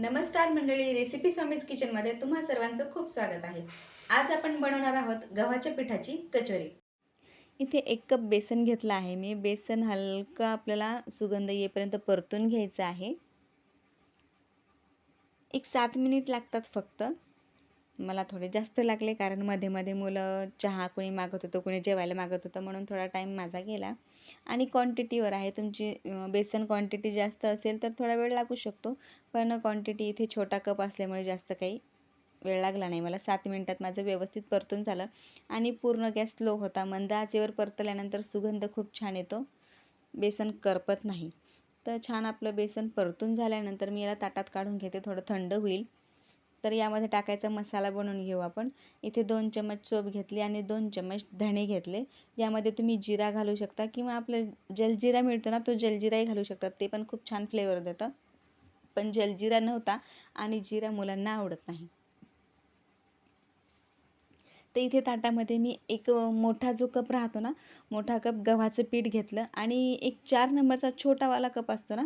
नमस्कार मंडळी रेसिपी स्वामीज किचनमध्ये तुम्हा सर्वांचं खूप स्वागत आहे. आज आपण बनवणार आहोत गव्हाच्या पिठाची कचोरी. इथे एक कप बेसन घेतलं आहे मी. बेसन हलकं आपल्याला सुगंध येईपर्यंत परतून घ्यायचं आहे. एक सात मिनिट लागतात फक्त. मला थोडे जास्त लागले कारण मध्ये मध्ये मुलं चहा कोणी मागत होतं कोणी जेवायला मागत होतं म्हणून थोडा टाईम माझा गेला. आणि क्वांटिटीवर आहे तुमची बेसन क्वांटिटी जास्त असेल तर थोडा वेळ लागू शकतो. पण क्वांटिटी इथे छोटा कप असल्यामुळे जास्त काही वेळ लागला नाही. मला सात मिनटात माझं व्यवस्थित परतून झालं. आणि पूर्ण गॅस स्लो होता. मंद आचेवर परतल्यानंतर सुगंध खूप छान येतो. बेसन करपत नाही. तर छान आपलं बेसन परतून झाल्यानंतर मी याला ताटात काढून घेते. थोडं थंड होईल. तर यामध्ये टाकायचा मसाला बनवून घेऊ आपण. इथे दोन चम्मच चोप घेतली आणि दोन चम्मच धणे घेतले. यामध्ये तुम्ही जिरा घालू शकता किंवा आपलं जलजिरा मिळतो ना तो जलजिराही घालू शकतात ते पण खूप छान फ्लेवर देतं. पण जलजिरा नव्हता आणि जिरा मुलांना आवडत नाही. तर इथे ताटामध्ये मी एक मोठा जो कप राहतो ना मोठा कप गव्हाचं पीठ घेतलं आणि एक चार नंबरचा छोटावाला कप असतो ना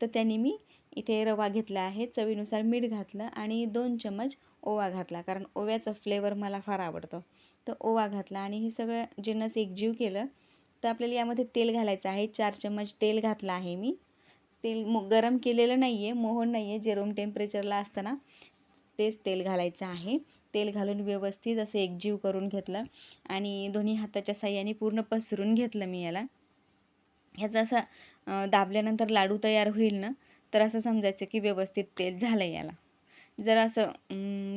तर त्याने मी इथे रवा घेतला आहे चवीनुसार मीठ घातलं आणि दोन चम्मच ओवा घातला कारण ओव्याचं फ्लेवर मला फार आवडतो. तर ओवा घातला आणि हे सगळं जिन्नस एकजीव केलं तर आपल्याला यामध्ये तेल घालायचं आहे. चार चम्मच तेल घातलं आहे मी. तेल मो गरम केलेलं नाही आहे मोहन नाही आहे जे रूम टेम्परेचरला असताना तेच तेल घालायचं आहे. तेल घालून व्यवस्थित असं एकजीव करून घेतलं आणि दोन्ही हाताच्या साह्याने पूर्ण पसरून घेतलं मी याला. ह्याचा असा दाबल्यानंतर लाडू तयार होईल ना तर असं समजायचं की व्यवस्थित तेल झालं याला. जर असं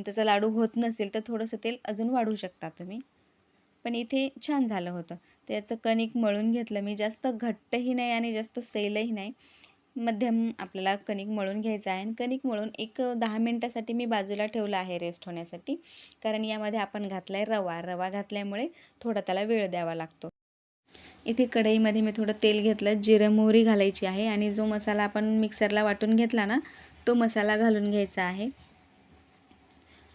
त्याचा लाडू होत नसेल तर थोडंसं तेल अजून वाढवू शकता तुम्ही. पण इथे छान झालं होतं. त्याचं कणिक मळून घेतलं मी. जास्त घट्टही नाही आणि जास्त सैलही नाही. मध्यम आपल्याला कणिक मळून घ्यायचं आहे. आणि कणिक मळून एक दहा मिनटासाठी मी बाजूला ठेवलं आहे रेस्ट होण्यासाठी. कारण यामध्ये आपण घातला आहे रवा. रवा घातल्यामुळे थोडा त्याला वेळ द्यावा लागतो. इथे कढईमध्ये मी थोडं तेल घेतलं जिरं मोहरी घालायची आहे आणि जो मसाला आपण मिक्सरला वाटून घेतला ना तो मसाला घालून घ्यायचा आहे.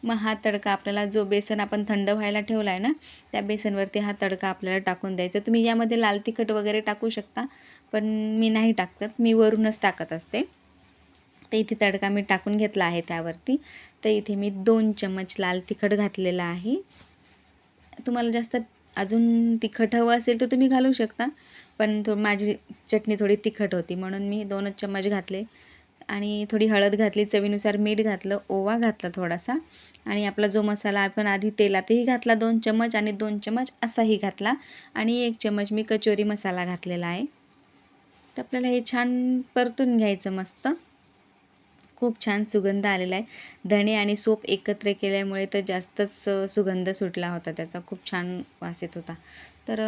मग हा तडका आपल्याला जो बेसन आपण थंड व्हायला ठेवला आहे ना त्या बेसनवरती हा तडका आपल्याला टाकून द्यायचा. तुम्ही यामध्ये लाल तिखट वगैरे टाकू शकता पण मी नाही टाकत मी वरूनच टाकत असते. तर इथे तडका मी टाकून घेतला आहे त्यावरती. तर इथे मी दोन चम्मच लाल तिखट घातलेलं आहे. तुम्हाला जास्त अजून तिखट हवं असेल तर तुम्ही घालू शकता. पण थो माझी चटणी थोडी तिखट होती म्हणून मी दोनच चम्मच घातले. आणि थोडी हळद घातली चवीनुसार मीठ घातलं ओवा घातला थोडासा. आणि आपला जो मसाला आपण आधी तेलातही घातला दोन चम्मच आणि दोन चम्मच असाही घातला. आणि एक चम्मच मी कचोरी मसाला घातलेला आहे. तर आपल्याला हे छान परतून घ्यायचं मस्त. खूप छान सुगंध आलेला आहे. धणे आणि सोप एकत्र केल्यामुळे तर जास्तच सुगंध सुटला होता त्याचा. खूप छान वास येत होता. तर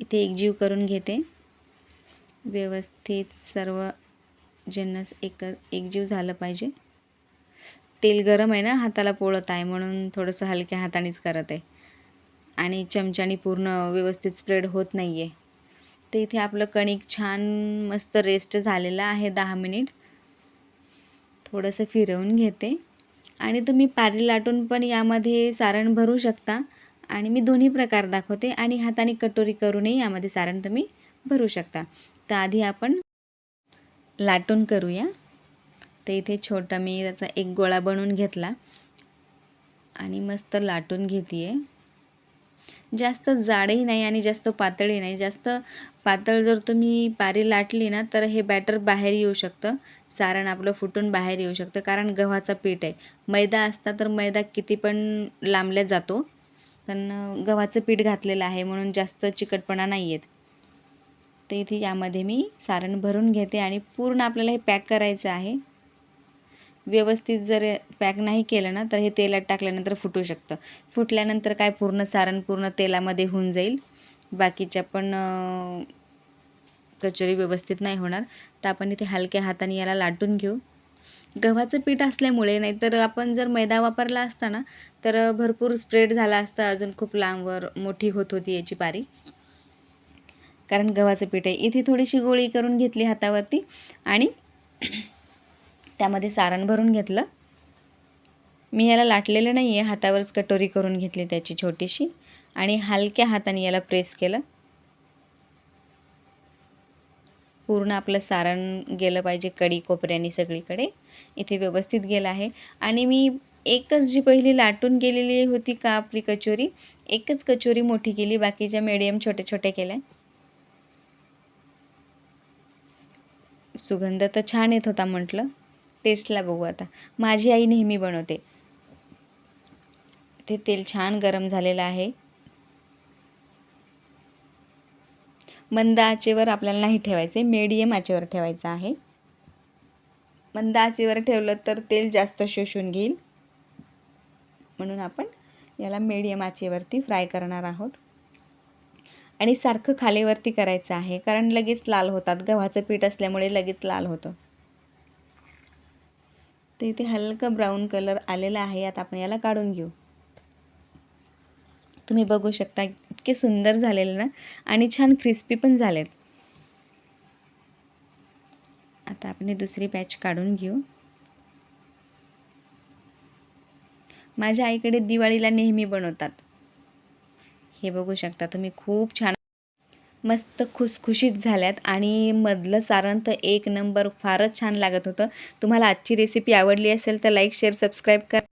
इथे एकजीव करून घेते. व्यवस्थित सर्व जन्नस एक एकजीव झालं पाहिजे. तेल गरम आहे ना हाताला पोळत आहे म्हणून थोडंसं हलक्या हातानेच करत आहे. आणि चमच्याने पूर्ण व्यवस्थित स्प्रेड होत नाही आहे तर इथे आपलं कणिक छान मस्त रेस्ट झालेलं आहे दहा मिनिट. थोडंसं फिरवून घेते. आणि तुम्ही पारी लाटून पण यामध्ये सारण भरू शकता. आणि मी दोन्ही प्रकार दाखवते आणि हाताने कटोरी करूनही यामध्ये सारण तुम्ही भरू शकता. तर आधी आपण लाटून करूया. तर इथे छोटा मी त्याचा एक गोळा बनवून घेतला. आणि मस्त लाटून घेते आहे जास्त जाडही नाही आणि जास्त पातळही नाही. जास्त पातळ जर तुम्ही पारी लाटली ना तर हे बॅटर बाहेर येऊ शकतं. सारण आपलं फुटून बाहेर येऊ शकतं कारण गव्हाचा पीठ आहे. मैदा असता तर मैदा किती पण लांबल्या जातो पण गव्हाचं पीठ घातलेलं आहे म्हणून जास्त चिकटपणा नाही येत तर इथे यामध्ये मी सारण भरून घेते आणि पूर्ण आपल्याला हे पॅक करायचं आहे. व्यवस्थित जर पॅक नाही केलं ना तर हे तेलात टाकल्यानंतर फुटू शकतं. फुटल्यानंतर काय पूर्ण सारण पूर्ण तेलामध्ये होऊन जाईल. बाकीच्या पण कचोरी व्यवस्थित नाही होणार तर आपण इथे हलक्या हाताने याला लाटून घेऊ. गव्हाचं पीठ असल्यामुळे नाहीतर आपण जर मैदा वापरला असता ना तर भरपूर स्प्रेड झाला असता अजून खूप लांबवर मोठी होत होती याची पारी. कारण गव्हाचं पीठ आहे. इथे थोडीशी गोळी करून घेतली हातावरती आणि त्यामध्ये सारण भरून घेतलं. मी याला लाटलेलं नाही आहे हातावरच कटोरी करून घेतली त्याची छोटीशी. आणि हलक्या हाताने याला प्रेस केलं. पूर्ण आपलं सारण गेलं पाहिजे कढी कोपऱ्यानी सगळीकडे. इथे व्यवस्थित गेलं आहे. आणि मी एकच जी पहिली लाटून गेलेली होती का आपली कचोरी एकच कचोरी मोठी केली बाकीच्या मिडियम छोटे छोटे केल्या. सुगंध तर छान येत होता म्हटलं. टेस्टला बघू आता. माझी आई नेहमी बनवते. ते तेल छान गरम झालेलं आहे. मंद आचेवर आपल्याला नाही ठेवायचं आहे मीडियम आचेवर ठेवायचं आहे. मंद आचेवर ठेवलं तर तेल जास्त शोषून घेईल. म्हणून आपण याला मीडियम आचेवरती फ्राय करणार आहोत. आणि सारखं खालीवरती करायचं आहे कारण लगेच लाल होतात. गव्हाचं पीठ असल्यामुळे लगेच लाल होतं. तर इथे हलकं ब्राऊन कलर आलेला आहे. आता आपण याला काढून घेऊ. तुम्ही बघू शकता इतके सुंदर झालेले ना. आणि छान क्रिस्पी पण झालेत. आता आपण दुसरी बॅच काढून घेऊ. माझ्या आईकडे दिवाळीला नेहमी बनवतात. हे बघू शकता तुम्ही खूप छान. मस्त खुसखुशीत झाल्यात आणि मधलं सारण तर एक नंबर फारच छान लागत होतं. तुम्हाला आजची रेसिपी आवडली असेल तर लाईक शेअर सबस्क्राईब कर.